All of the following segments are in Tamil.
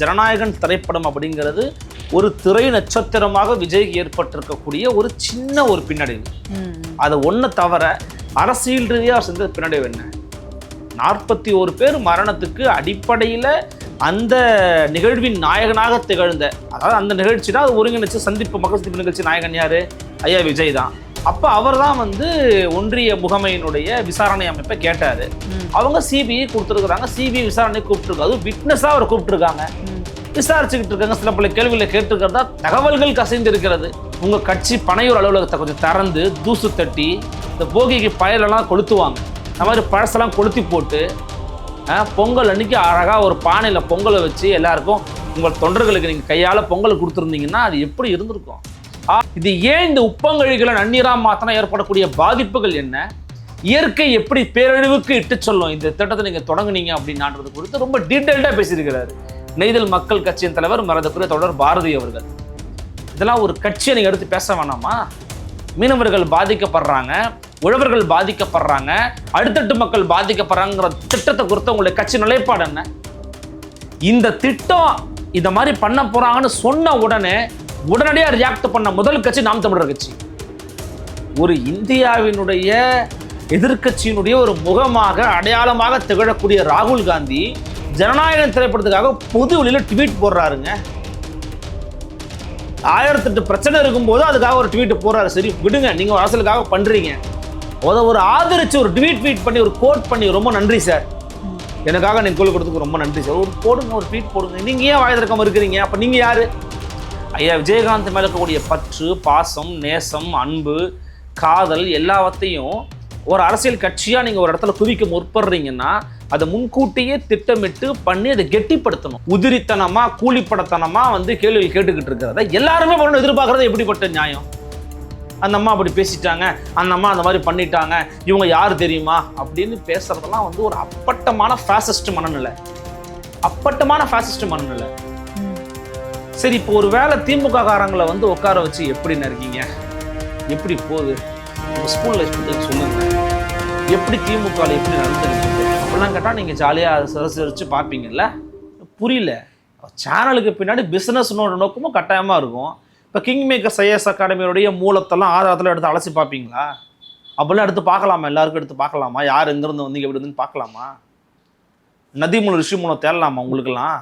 ஜனநாயகன் திரைப்படம் அப்படிங்கிறது ஒரு திரை நட்சத்திரமாக விஜய்க்கு ஏற்பட்டிருக்கக்கூடிய ஒரு சின்ன ஒரு பின்னடைவு. அதை ஒன்றை தவிர அரசியல் ரீதியாக செஞ்ச பின்னடைவு என்ன? நாற்பத்தி ஒரு பேர் மரணத்துக்கு அடிப்படையில் அந்த நிகழ்வின் நாயகனாக திகழ்ந்த அதாவது அந்த நிகழ்ச்சினா அது ஒருங்கிணைச்சு சந்திப்பு மக்கள் சந்திப்பு நிகழ்ச்சி நாயகன் யாரு? ஐயா விஜய் தான். அப்போ அவர் தான் வந்து ஒன்றிய முகமையினுடைய விசாரணை அமைப்பை கேட்டார். அவங்க சிபிஐ கொடுத்துருக்குறாங்க. சிபிஐ விசாரணை கூப்பிட்டுருக்காங்க அதுவும் விட்னஸாக அவர் கூப்பிட்டுருக்காங்க. விசாரிச்சுக்கிட்டு இருக்காங்க சில பல கேள்விகளை கேட்டுருக்கிறதா? தகவல்கள் கசைந்து இருக்கிறது உங்கள் கட்சி பனையூர் அலுவலகத்தை கொஞ்சம் திறந்து தூசு தட்டி இந்த போகிக்கு பயலெல்லாம் கொளுத்துவாங்க. இந்த மாதிரி பழசெல்லாம் கொளுத்தி போட்டு பொங்கல் அன்னைக்கு அழகாக ஒரு பானையில் பொங்கலை வச்சு எல்லாருக்கும் உங்கள் தொண்டர்களுக்கு நீங்கள் கையால் பொங்கல் கொடுத்துருந்தீங்கன்னா அது எப்படி இருந்திருக்கும்? ஆ, இது ஏன் இந்த உப்பங்கழிகளை நன்னீரா மாத்தினா ஏற்படக்கூடிய பாதிப்புகள் என்ன? இயற்கை எப்படி பேரழிவுக்கு இட்டு சொல்லும்? இந்த திட்டத்தை நீங்கள் தொடங்குனீங்க அப்படின்னான்றது குறித்து ரொம்ப டீட்டெயில்டாக பேசியிருக்கிறாரு. நெய்தல் மக்கள் கட்சியின் தலைவர் மரதக்குரிய தொடர் பாரதி அவர்கள். இதெல்லாம் ஒரு கட்சியை நீங்கள் எடுத்து பேச வேணாமா? மீனவர்கள் பாதிக்கப்படுறாங்க உழவர்கள் பாதிக்கப்படுறாங்க அடுத்தட்டு மக்கள் பாதிக்கப்படுறாங்கிற திட்டத்தை குறித்து உங்களுடைய கட்சி நிலைப்பாடு என்ன? இந்த திட்டம் இந்த மாதிரி பண்ண போறாங்கன்னு சொன்ன உடனே உடனடியாக ரியாக்ட் பண்ண முதல் கட்சி நாம் தமிழர் கட்சி. ஒரு இந்தியாவினுடைய எதிர்க்கட்சியினுடைய ஒரு முகமாக அடையாளமாக திகழக்கூடிய ராகுல் காந்தி ஜனநாயக திரைப்படத்துக்காக பொது வழியில் ட்வீட் போடுறாருங்க. ஆயிரத்தெட்டு பிரச்சனை இருக்கும்போது அதுக்காக ஒரு ட்வீட் போடுறாரு. சரி விடுங்க. நீங்கள் ஒரு பண்ணுறீங்க பண்றீங்க. அதை ஒரு ஆதரிச்சு ஒரு ட்வீட் ட்வீட் பண்ணி ஒரு கோட் பண்ணி ரொம்ப நன்றி சார். எனக்காக நீங்கள் குரல் கொடுத்துக்கு ரொம்ப நன்றி சார். ஒரு போடுங்க ஒரு ட்வீட் போடுங்க. நீங்கள் ஏன் வாய் இருக்கிறீங்க? அப்போ நீங்கள் யார்? ஐயா விஜயகாந்த் மேலே இருக்கக்கூடிய பற்று பாசம் நேசம் அன்பு காதல் எல்லாவற்றையும் ஒரு அரசியல் கட்சியாக நீங்கள் ஒரு இடத்துல குவிக்க முற்படுறீங்கன்னா அதை முன்கூட்டியே திட்டமிட்டு பண்ணி அதை கெட்டிப்படுத்தணும். உதிரித்தனமாக கூலிப்படத்தனமா வந்து கேள்வி கேட்டுக்கிட்டு இருக்கிறத எல்லாருமே பண்ணணும் எதிர்பார்க்குறது எப்படிப்பட்ட நியாயம்? அந்த அம்மா அப்படி பேசிட்டாங்க அந்த அம்மா அந்த மாதிரி பண்ணிட்டாங்க இவங்க யார் தெரியுமா? அப்படின்னு பேசுறதெல்லாம் வந்து ஒரு அப்பட்டமான ஃபேசிஸ்ட் மனநிலை. அப்பட்டமான ஃபேசிஸ்ட் மனநிலை. சரி இப்போ ஒரு வேளை திமுக காரங்களை வந்து உட்கார வச்சு எப்படி இருக்கீங்க? எப்படி போகுது? உங்கள் ஸ்கூல் லைஃப் சொல்லுங்க. எப்படி திமுக எப்படி நடந்துருக்கு அப்படிலாம் கேட்டால் நீங்கள் ஜாலியாக சரசரிச்சு பார்ப்பீங்கல்ல? புரியல. சேனலுக்கு பின்னாடி பிஸ்னஸ்னோட நோக்கமும் கட்டாயமாக இருக்கும். இப்போ கிங் மேக்கர் ஐஎஸ் அகாடமியோடைய மூலத்தெல்லாம் ஆதாரத்தில் எடுத்து அலசி பார்ப்பீங்களா? அப்படிலாம் எடுத்து பார்க்கலாமா? எல்லாருக்கும் எடுத்து பார்க்கலாமா? யார் எங்கேருந்து வந்தீங்க? எப்படி இருந்துன்னு பார்க்கலாமா? நதி மூலம் ரிஷி மூலம் தேடலாமா உங்களுக்கெல்லாம்?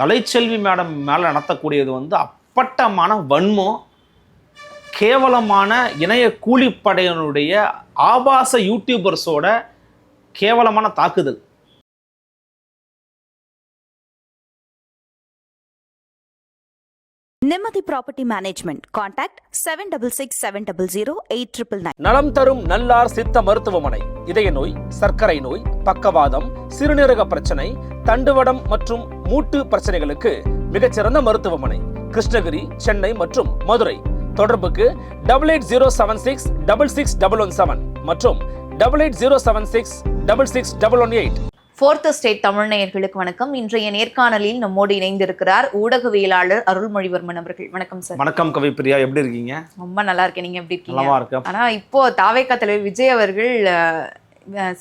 கலைச்செல்வி மேடம் மேலே நடத்தக்கூடியது வந்து அப்பட்டமான வன்மம் கேவலமான இணைய கூலிப்படையினுடைய ஆபாச யூடியூபர்ஸோட கேவலமான தாக்குதல். Nimmathi property management contact seven double six seven double zero eight triple nine நலம் தரும் நல்லார் சித்த மருத்துவமனை. இதய நோய் சர்க்கரை நோய் பக்கவாதம் சிறுநீரக பிரச்சனை தண்டுவடம் மற்றும் மூட்டு பிரச்சனைகளுக்கு மிகச்சிறந்த மருத்துவமனை. கிருஷ்ணகிரி சென்னை மற்றும் மதுரை. தொடர்புக்கு double eight zero seven six double six double one seven மற்றும் double eight zero seven six double six double one eight fourth state Tamil நேயர்களுக்கு வணக்கம். இன்றைய நேர்காணலில் நம்மோடு இணைந்திருக்கிறார் ஊடகவியலாளர் அருள்மொழிவர்மன் அவர்கள். வணக்கம் சார். வணக்கம் கவி பிரியா எப்படி இருக்கீங்க? ரொம்ப நல்லா இருக்கேன். நீங்க எப்படி இருக்கீங்க? நலமா இருக்கேன். ஆனா இப்போ தாவேக்கா தலைவர் விஜய் அவர்கள்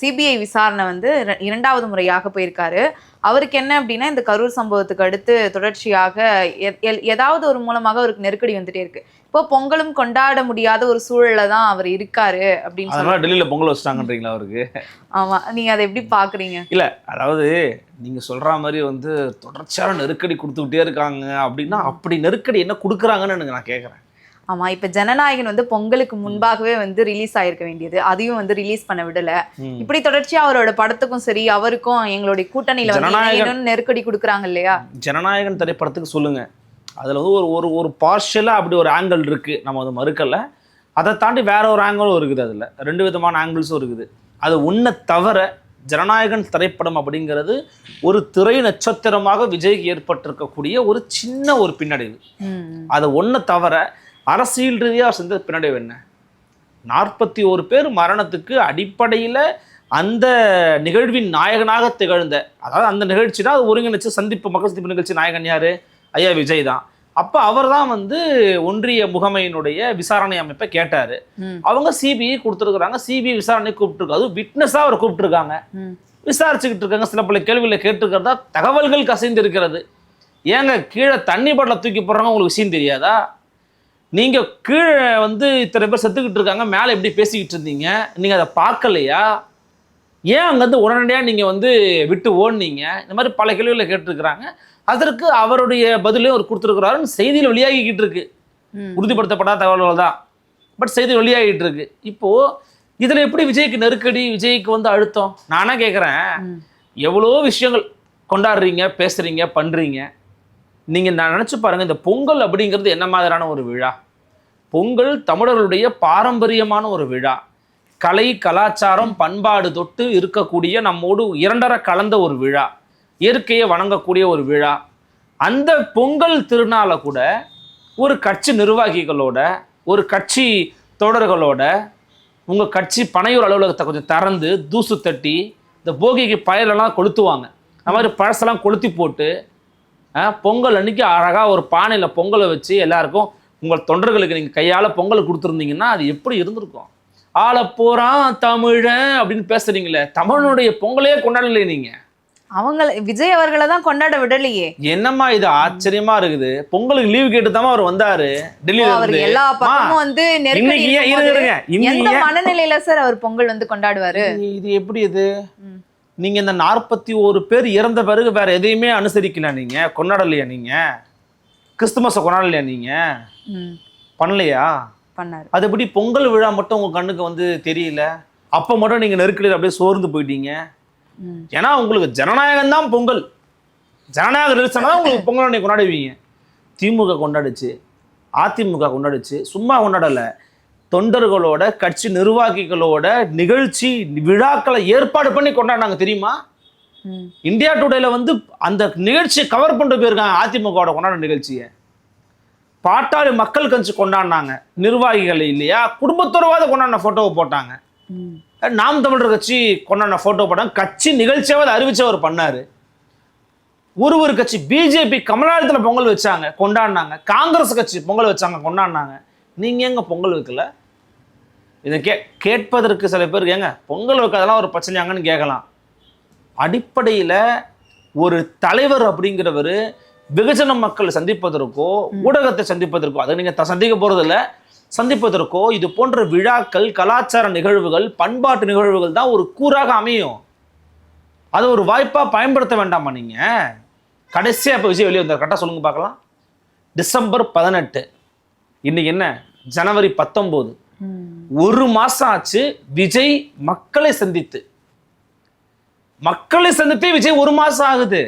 சிபிஐ விசாரணை வந்து இர- இரண்டாவது முறையாக போயிருக்காரு. அவருக்கு என்ன அப்படின்னா இந்த கரூர் சம்பவத்துக்கு அடுத்து தொடர்ச்சியாக ஏதாவது ஒரு மூலமாக அவருக்கு நெருக்கடி வந்துட்டே இருக்கு. இப்போ பொங்கலும் கொண்டாட முடியாத ஒரு சூழல்ல தான் அவர் இருக்காரு அப்படின்னு சொல்லி டெல்லியில பொங்கல் வச்சுட்டாங்கன்றீங்களா அவருக்கு? ஆமா. நீங்க அதை எப்படி பாக்குறீங்க? இல்ல அதாவது நீங்க சொல்ற மாதிரி வந்து தொடர்ச்சியான நெருக்கடி கொடுத்துக்கிட்டே இருக்காங்க அப்படின்னா அப்படி நெருக்கடி என்ன கொடுக்குறாங்கன்னு எனக்கு நான் கேட்குறேன் ஆமா இப்ப ஜனநாயகன் வந்து பொங்கலுக்கு முன்பாகவே வந்து ரிலீஸ் ஆயிருக்க வேண்டியது. அதையும் வந்து ரிலீஸ் பண்ண விடல. இப்படி தொடர்ச்சியா அவரோட படத்துக்கும் சரி அவருக்கும் எங்களுடைய கூட்டணியில நெருக்கடி கொடுக்குறாங்க இல்லையா? ஜனநாயகன் திரைப்படத்துக்கு சொல்லுங்க. அதுல வந்து ஒரு ஒரு ஒரு பார்ஷலாக அப்படி ஒரு ஆங்கிள் இருக்கு. நம்ம அதை மறுக்கல. அதை தாண்டி வேற ஒரு ஆங்கிளும் இருக்குது அதுல. ரெண்டு விதமான ஆங்கிள்ஸும் இருக்குது. அது ஒன்றை தவிர ஜனநாயகன் திரைப்படம் அப்படிங்கிறது ஒரு திரை நட்சத்திரமாக விஜய்க்கு ஏற்பட்டிருக்கக்கூடிய ஒரு சின்ன ஒரு பின்னடைவு. அதை ஒன்றை தவிர அரசியல் ரீதியாக செஞ்ச பின்னடைவு என்ன? நாற்பத்தி ஒரு பேர் மரணத்துக்கு அடிப்படையில் அந்த நிகழ்வின் நாயகனாக திகழ்ந்த அதாவது அந்த நிகழ்ச்சினா அது ஒருங்கிணைச்சு சந்திப்பு மக்கள் சந்திப்பு நிகழ்ச்சி நாயகன் யாரு? ஐயா விஜய் தான். அப்போ அவர் தான் வந்து ஒன்றிய முகமையினுடைய விசாரணை அமைப்பை கேட்டார். அவங்க சிபிஐ கொடுத்துருக்குறாங்க. சிபிஐ விசாரணை கூப்பிட்டுருக்காங்க அதுவும் விட்னஸாக அவர் கூப்பிட்டுருக்காங்க. விசாரிச்சுக்கிட்டு இருக்காங்க. சில பல கேள்விகளை கேட்டிருக்கிறதா தகவல்கள் கசிந்து இருக்கிறது ஏங்க கீழே தண்ணி பாட்டில் தூக்கி போடுறாங்க. உங்களுக்கு விஷயம் தெரியாதா? நீங்கள் கீழே வந்து இத்தனை பேர் செத்துக்கிட்டு இருக்காங்க. மேலே எப்படி பேசிக்கிட்டு இருந்தீங்க? நீங்கள் அதை பார்க்கலையா? ஏன் அங்கேருந்து உடனடியாக நீங்கள் வந்து விட்டு ஓடுனீங்க? இந்த மாதிரி பல கேள்விகளை கேட்டிருக்கிறாங்க. அதற்கு அவருடைய பதிலையும் அவர் கொடுத்துருக்கிறாருன்னு செய்தியில் வெளியாகிக்கிட்டு இருக்கு. உறுதிப்படுத்தப்படாத தகவல்கள் தான். பட் செய்தி வெளியாகிட்டு இருக்கு. இப்போ இதில் எப்படி விஜய்க்கு நெருக்கடி விஜய்க்கு வந்து அழுத்தம்? நானே கேட்குறேன். எவ்வளோ விஷயங்கள் கொண்டாடுறீங்க பேசுறீங்க பண்றீங்க? நீங்க நான் நினைச்சு பாருங்க இந்த பொங்கல் அப்படிங்கிறது என்ன மாதிரியான ஒரு விழா? பொங்கல் தமிழர்களுடைய பாரம்பரியமான ஒரு விழா. கலை கலாச்சாரம் பண்பாடு தொட்டு இருக்கக்கூடிய நம்மோடு இரண்டரை கலந்த ஒரு விழா. இயற்கையை வணங்கக்கூடிய ஒரு விழா. அந்த பொங்கல் திருநாளை கூட ஒரு கட்சி நிர்வாகிகளோட ஒரு கட்சி தோழர்களோட உங்கள் கட்சி பனையூர் அலுவலகத்தை கொஞ்சம் திறந்து தூசு தட்டி இந்த போகிக்கு பயலெல்லாம் கொளுத்துவாங்க. அந்த மாதிரி பழசெல்லாம் கொளுத்தி போட்டு பொங்கல் அன்னைக்கு அழகாக ஒரு பானையில் பொங்கலை வச்சு எல்லாருக்கும் உங்கள் தொண்டர்களுக்கு நீங்கள் கையால் பொங்கல் கொடுத்துருந்தீங்கன்னா அது எப்படி இருந்திருக்கும்? ஆளப்போறான் தமிழன் அப்படின்னு பேசுகிறீங்களே தமிழனுடைய பொங்கலே கொண்டாடலையே நீங்கள் அவங்கள விஜய் அவர்களை தான் கொண்டாட விடலையே. என்னம்மா இது ஆச்சரியமா இருக்குது? பொங்கலுக்கு லீவு கேட்டு தான் அவர் வந்தாரு. டெல்லியில அவர் இருந்து. எல்லா பக்கமும் வந்து எந்த மனநிலையில சார் அவர் பொங்கல் வந்து கொண்டாடுவாரு? இது- எப்படி இது. நீங்க இந்த நாற்பத்தி ஒரு பேர் இறந்த பிறகு வேற எதையுமே அனுசரிக்கல நீங்க? கொண்டாடலையா நீங்க? கிறிஸ்துமஸை கொண்டாடலையா நீங்க? பண்ணலையா? பண்ணாரு. அது எப்படி பொங்கல் விழா மட்டும் உங்க கண்ணுக்கு வந்து தெரியல? அப்ப மட்டும் நீங்க நெருக்கடியில் அப்படியே சோர்ந்து போயிட்டீங்க. ஏன்னா உங்களுக்கு ஜனநாயகம் தான் பொங்கல். ஜனநாயக நிறுத்தம் தான் உங்களுக்கு பொங்கல் அன்னைக்கு கொண்டாடுவீங்க. திமுக கொண்டாடுச்சு அதிமுக கொண்டாடுச்சு சும்மா கொண்டாடலை. தொண்டர்களோட கட்சி நிர்வாகிகளோட நிகழ்ச்சி விழாக்களை ஏற்பாடு பண்ணி கொண்டாடினாங்க தெரியுமா? இந்தியா டுடேல வந்து அந்த நிகழ்ச்சியை கவர் பண்ணிட்டு போயிருக்காங்க அதிமுகவோட கொண்டாட நிகழ்ச்சியை. பாட்டாளி மக்கள் கட்சி கொண்டாடினாங்க. நிர்வாகிகள் இல்லையா? குடும்பத்தோடவாத கொண்டாடின போட்டோவை போட்டாங்க. நாம் தமிழர் கட்சி கொண்டாடின போட்டோ படம் கட்சி நிகழ்ச்சியாவது அறிவிச்சு அவர் பண்ணாரு. ஒரு ஒரு கட்சி பிஜேபி கமலாலயத்தில் பொங்கல் வச்சாங்க கொண்டாடினாங்க. காங்கிரஸ் கட்சி பொங்கல் வச்சாங்க கொண்டாடினாங்க. நீங்க எங்க பொங்கல் வைக்கல? இதை கே கேட்பதற்கு சில பேர் ஏங்க பொங்கல் வைக்காதெல்லாம் ஒரு பிரச்சனையாங்கன்னு கேட்கலாம். அடிப்படையில் ஒரு தலைவர் அப்படிங்கிறவர் வெகுஜன மக்களை சந்திப்பதற்கோ ஊடகத்தை சந்திப்பதற்கோ அதை நீங்கள் சந்திக்க போகிறதில்ல சந்திப்பதற்கோ இது போன்ற விழாக்கள் கலாச்சார நிகழ்வுகள் பண்பாட்டு நிகழ்வுகள் தான் ஒரு கூறாக அமையும். அதை ஒரு வாய்ப்பாக பயன்படுத்த வேண்டாமா நீங்கள் கடைசியாக இப்போ விஜய் வெளியே வந்தார். கரெக்டாக சொல்லுங்க பார்க்கலாம். டிசம்பர் பதினெட்டு. இன்னைக்கு என்ன? ஜனவரி பத்தொம்போது. ஒரு மாசம் ஆச்சு விஜய் மக்களை சந்தித்து. மக்களை சந்தித்தே விஜய் ஒரு மாசம் ஆகுது.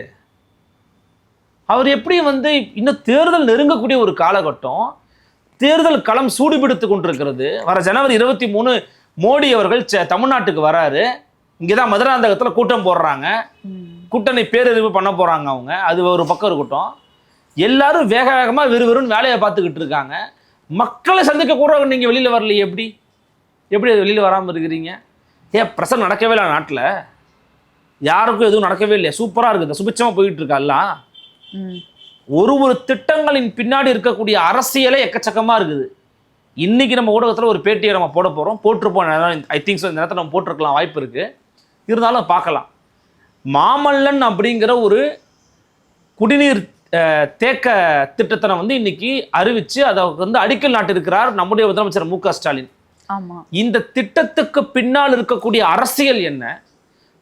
அவர் எப்படி வந்து இன்னும் தேர்தல் நெருங்கக்கூடிய ஒரு காலகட்டம் தேர்தல் களம் சூடுபிடித்து கொண்டிருக்கிறது. வர ஜனவரி இருபத்தி மூணு மோடி அவர்கள் செ- தமிழ்நாட்டுக்கு வராரு. இங்கே தான் மதுராந்தகத்தில் கூட்டம் போடுறாங்க. கூட்டணி பேரறிவு பண்ண போகிறாங்க அவங்க. அது ஒரு பக்கம் இருக்கட்டும். எல்லாரும் வேக வேகமாக விறுவிறுன்னு வேலையை பார்த்துக்கிட்டு இருக்காங்க. மக்களை சந்திக்க கூட நீங்கள் வெளியில் வரலையே எப்படி? எப்படி வெளியில் வராமல் இருக்கிறீங்க? ஏன் பிரசன் நடக்கவே இல்லை நாட்டில். யாருக்கும் எதுவும் நடக்கவே இல்லையா. சூப்பராக இருக்குது. சுபிச்சமாக போயிட்டு இருக்கா எல்லாம். ஒரு ஒரு திட்டங்களின் பின்னாடி இருக்கக்கூடிய அரசியலே எக்கச்சக்கமாக இருக்குது. இன்னைக்கு நம்ம ஊடகத்தில் ஒரு பேட்டியை நம்ம போட போகிறோம் போட்டிருப்போம் ஐ திங்க் இந்த நேரத்தில் நம்ம போட்டிருக்கலாம் வாய்ப்பு இருக்குது இருந்தாலும் பார்க்கலாம். மாமல்லன் அப்படிங்கிற ஒரு குடிநீர் தேக்க திட்டத்தை வந்து இன்னைக்கு அறிவித்து அதை வந்து அடிக்கல் நாட்டிருக்கிறார் நம்முடைய முதலமைச்சர் மு க ஸ்டாலின். இந்த திட்டத்துக்கு பின்னால் இருக்கக்கூடிய அரசியல் என்ன?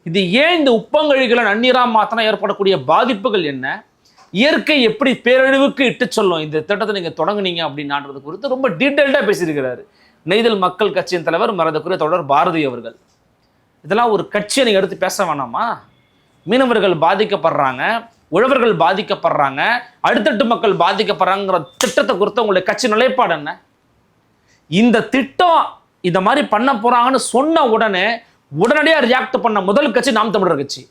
இது ஏன் இந்த உப்பங்கழிகளை நன்னீரா மாத்தினா ஏற்படக்கூடிய பாதிப்புகள் என்ன? இயற்கை எப்படி பேரழிவுக்கு இட்டு சொல்லும்? இந்த திட்டத்தை நீங்கள் தொடங்குனீங்க அப்படின்னான்றது குறித்து ரொம்ப டீட்டெயில்டாக பேசியிருக்கிறாரு. நெய்தல் மக்கள் கட்சியின் தலைவர் மரதக்குரிய தொடர் பாரதி அவர்கள். இதெல்லாம் ஒரு கட்சியை நீங்கள் எடுத்து பேச வேணாமா? மீனவர்கள் பாதிக்கப்படுறாங்க உழவர்கள் பாதிக்கப்படுறாங்க அடுத்தட்டு மக்கள் பாதிக்கப்படுறாங்கிற திட்டத்தை குறித்து உங்களுடைய கட்சி நிலைப்பாடு என்ன? இந்த திட்டம் இந்த மாதிரி பண்ண போகிறாங்கன்னு சொன்ன உடனே உடனடியாக ரியாக்ட் பண்ண முதல் கட்சி நாம் தமிழர் கட்சி.